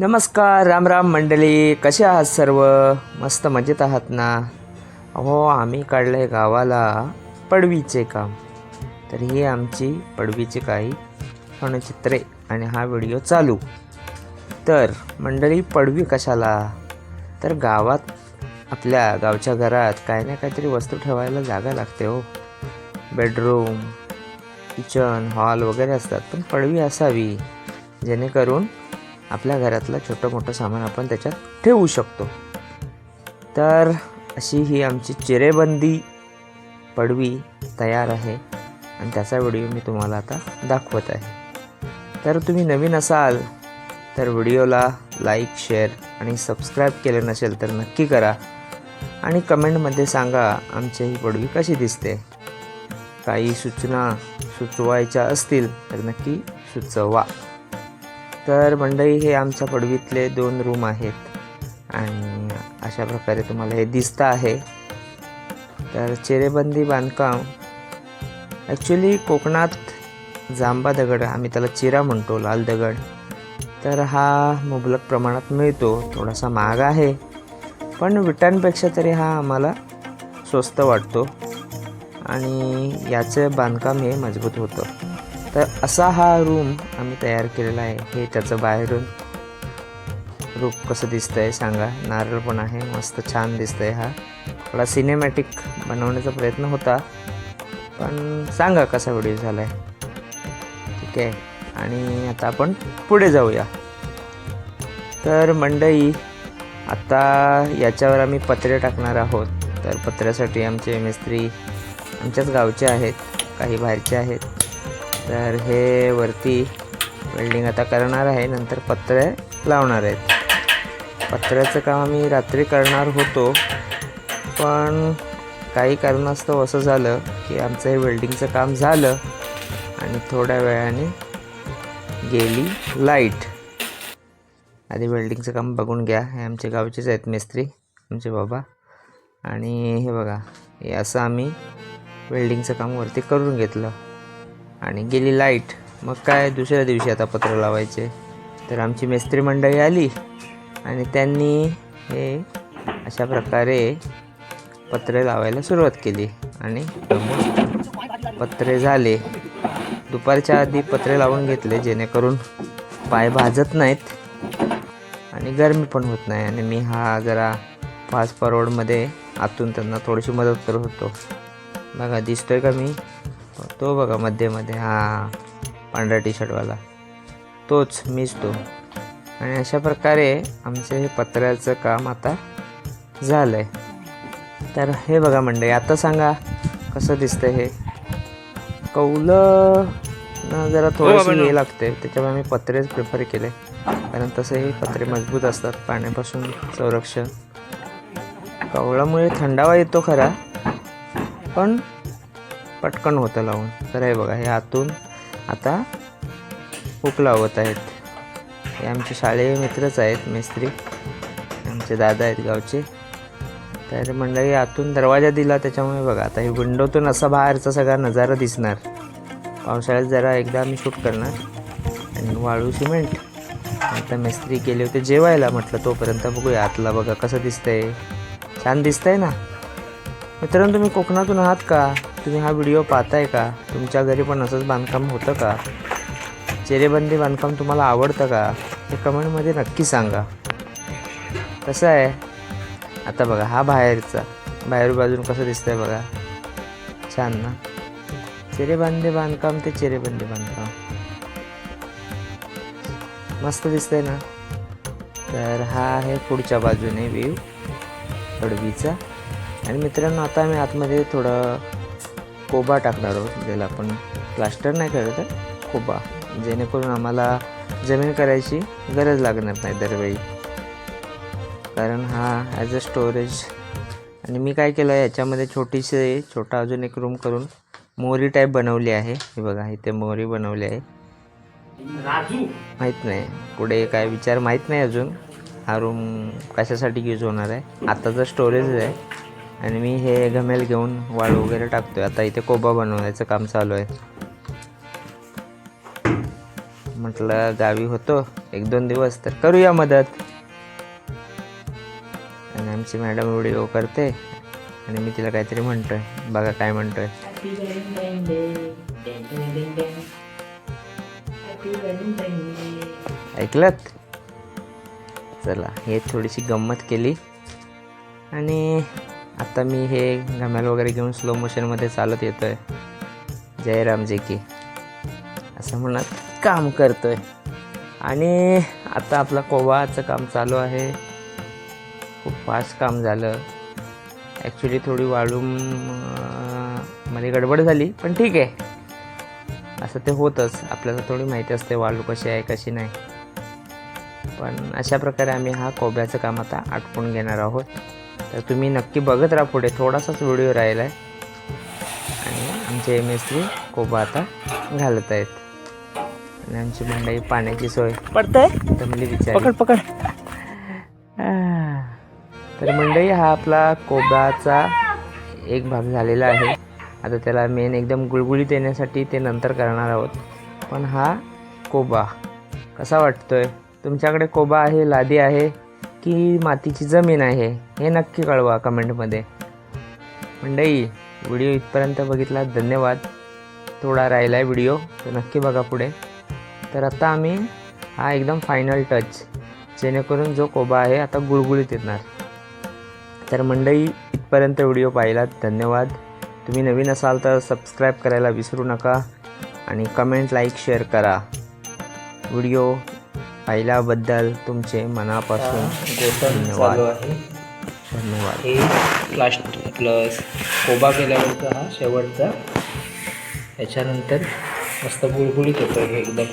नमस्कार राम राम मंडळी. कसे आहात सर्व? मस्त मजेत आहात ना? अहो आम्ही काढलं आहे गावाला पडवीचे काम. तर ही आमची पडवीची काही क्षणचित्रे आणि हा व्हिडिओ चालू. तर मंडळी पडवी कशाला? तर गावात आपल्या गावच्या घरात काही ना काहीतरी वस्तू ठेवायला जागा लागते हो. बेडरूम किचन हॉल वगैरे असतात. पण पडवी असावी. जेणेकरून आपल्या घरातलं छोटं मोठं सामान आपण त्याच्यात ठेवू शकतो. तर अशी ही आमची चिरेबंदी पडवी तयार आहे आणि त्याचा व्हिडिओ मी तुम्हाला आता दाखवत आहे. तर तुम्ही नवीन असाल तर व्हिडिओला लाईक शेअर आणि सबस्क्राईब केलं नसेल तर नक्की करा आणि कमेंटमध्ये सांगा आमची ही पडवी कशी दिसते. काही सूचना सुचवायच्या असतील तर नक्की सुचवा. तर मंडळी हे आमच्या पडवीतले दोन रूम आहेत. आणि अशा प्रकारे तुम्हाला हे दिसतं आहे. तर चिरेबंदी बांधकाम. ॲक्च्युली कोकणात जांबा दगड आम्ही त्याला चिरा म्हणतो लाल दगड. तर हा मुबलक प्रमाणात मिळतो थोडासा महाग आहे. पण विटांपेक्षा तरी हा आम्हाला स्वस्त वाटतो. आणि याचं बांधकाम हे मजबूत होतं. तर असा हा रूम आम्ही तयार केलेला आहे. हे त्याचं बाहेरून रूप कसं दिसतंय सांगा. नारळ पण आहे. मस्त छान दिसतंय हा. थोडा सिनेमॅटिक बनवण्याचा प्रयत्न होता. पण सांगा कसा व्हिडिओ झाला आहे ठीक आहे. आणि आता आपण पुढे जाऊया. तर मंडई आता याच्यावर आम्ही पत्रे टाकणार आहोत. तर पत्र्यासाठी आमचे मिस्त्री आमच्याच गावचे आहेत. काही बाहेरचे आहेत. तर हे वरती वेल्डिंग आता करणार आहे नंतर पत्रे लावणार आहेत. पत्र्याचं काम आम्ही रात्री करणार होतो पण काही कारणास्तव असं झालं की आमचं हे वेल्डिंगचं काम झालं आणि थोड्या वेळाने गेली लाइट आधी वेल्डिंगचं काम बघून घ्या हे आमचे गावचेच आहेत मिस्त्री आमचे बाबा. आणि हे बघा हे असं आम्ही वेल्डिंगचं काम वरती करून घेतलं. आणि गेली लाइट मग काय दुसऱ्या दिवशी आता पत्र लावायचे. तर आमची मेस्त्री मंडळी आली आणि त्यांनी हे अशा प्रकारे पत्रे लावायला सुरुवात केली आणि पत्रे झाले. दुपारच्या आधी पत्रे लावून घेतले जेणेकरून पाय भाजत नाहीत आणि गरमी पण होत नाही. आणि मी हा जरा फास्ट फॉरवर्डमध्ये आतून त्यांना थोडीशी मदत करत होतो. बघा दिसतोय का मी? तो बघा मध्ये मध्ये हा पांढरा टी शर्टवाला तोच मीच तो. आणि अशा प्रकारे आमचं हे पत्र्याचं काम आता झालं आहे तर हे बघा मंडळी आता सांगा कसं दिसतंय हे? कौलं जरा थोडंसं हे लागते त्याच्यामुळे मी पत्रेच प्रिफर केले. कारण तसे हे पत्रे मजबूत असतात पाण्यापासून संरक्षण. कवळामुळे थंडावा येतो खरा. पण पटकन होतं लावून. तर हे बघा हे आतून आता हुक लावत आहेत. हे आमचे शाळे मित्रच आहेत मिस्त्री. आमचे दादा आहेत गावचे. तर मंडळी आतून दरवाजा दिला त्याच्यामुळे बघा आता हे विंडोतून असा बाहेरचा सगळा नजारा दिसणार. पावसाळ्यात जरा एकदा आम्ही शूट करणार. आणि वाळू सिमेंट. आता मिस्त्री गेले होते जेवायला म्हटलं तोपर्यंत बघूया आतला बघा कसं दिसतंय. छान दिसतंय ना? मित्रांनो तुम्ही कोकणातून आहात का? तुम्ही हा व्हिडिओ पाहताय का? तुमच्या घरी पण असंच बांधकाम होतं का? चेरेबंदी बांधकाम तुम्हाला आवडतं का? हे कमेंटमध्ये नक्की सांगा. कसं आहे? आता बघा हा बाहेरचा बाहेर बाजून कसं दिसतंय बघा. छान ना? चेरेबंदी बांधकाम ते चेरेबंदी बांधकाम. मस्त दिसतंय ना? तर हा आहे पुढच्या बाजूने व्ह्यू पडवीचा आणि मित्रांनो आता आम्ही आतमध्ये थोडं कोबा टाकणार आहोत. ज्याला आपण प्लास्टर नाही करत तर कोबा जेणेकरून आम्हाला जमीन करायची गरज लागणार नाही दरवेळी. कारण हा ॲज अ स्टोरेज आणि मी काय केलं आहे याच्यामध्ये छोटीशी छोटा अजून एक रूम करून मोरी टाईप बनवली आहे. हे बघा इथे मोरी बनवली आहे. माहीत नाही. पुढे काय विचार माहीत नाही अजून. हा रूम कशासाठी यूज होणार आहे? आताचं स्टोरेज आहे आणि मी हे घमेल घेऊन वाळू वगैरे टाकतोय. आता इथे कोबा बनवण्याचं काम चालू आहे. म्हटलं गावी होतो. एक दोन दिवस तर करूया मदत. आणि आमची मॅडम व्हिडिओ करते. आणि मी तिला काहीतरी म्हणतोय. बघा काय म्हणतोय. ऐकलत? चला हे थोडीशी गंमत केली. आणि आता मी हे घम्याल वगैरे घेऊन स्लो मोशनमध्ये चालत येतो जयराम जे की असं म्हणत काम करतोय. आणि आता आपला कोवाचं काम चालू आहे. खूप फास्ट काम झालं. ॲक्च्युली थोडी वाळूममध्ये गडबड झाली पण ठीक आहे. असं ते होतंच. आपल्याला थोडी माहिती असते वाळू कशी आहे कशी नाही. पण अशा प्रकारे आम्ही हा कोब्याचं काम आता आटपून घेणार आहोत. तर तुम्ही नक्की बघत राहा पुढे. थोडासाच व्हिडिओ राहिला आहे आणि आमचे एम एस सी कोबा आता घालत आहेत. आणि आमची मंडळी पाण्याची सोय. पडतंय? तर म्हणजे विचार पकड. पकड तर मंडळी हा आपला कोब्याचा एक भाग झालेला आहे. आता त्याला मेन एकदम गुळगुळीत येण्यासाठी ते नंतर करणार आहोत. पण हा कोबा कसा वाटतोय? तुमच्याकडे कोबा आहे लादी आहे? की मातीची जमीन आहे हे नक्की कळवा कमेंटमध्ये. मंडई व्हिडिओ इथपर्यंत बघितला धन्यवाद. थोडा राहिला आहे व्हिडिओ तो नक्की बघा पुढे. तर आता आम्ही हा एकदम फायनल टच जेणेकरून जो कोबा आहे आता गुळगुळीत येणार. तर मंडई इथपर्यंत व्हिडिओ पाहिलात धन्यवाद. तुम्ही नवीन असाल तर सबस्क्राईब करायला विसरू नका आणि कमेंट लाईक शेअर करा. व्हिडिओ पाहिल्याबद्दल तुमचे मनापासून धन्यवाद. धन्यवाद. हे लास्ट प्लस कोबा केल्यावरचा हा शेवटचा. याच्यानंतर मस्त गुळगुळीत होतं हे एकदम.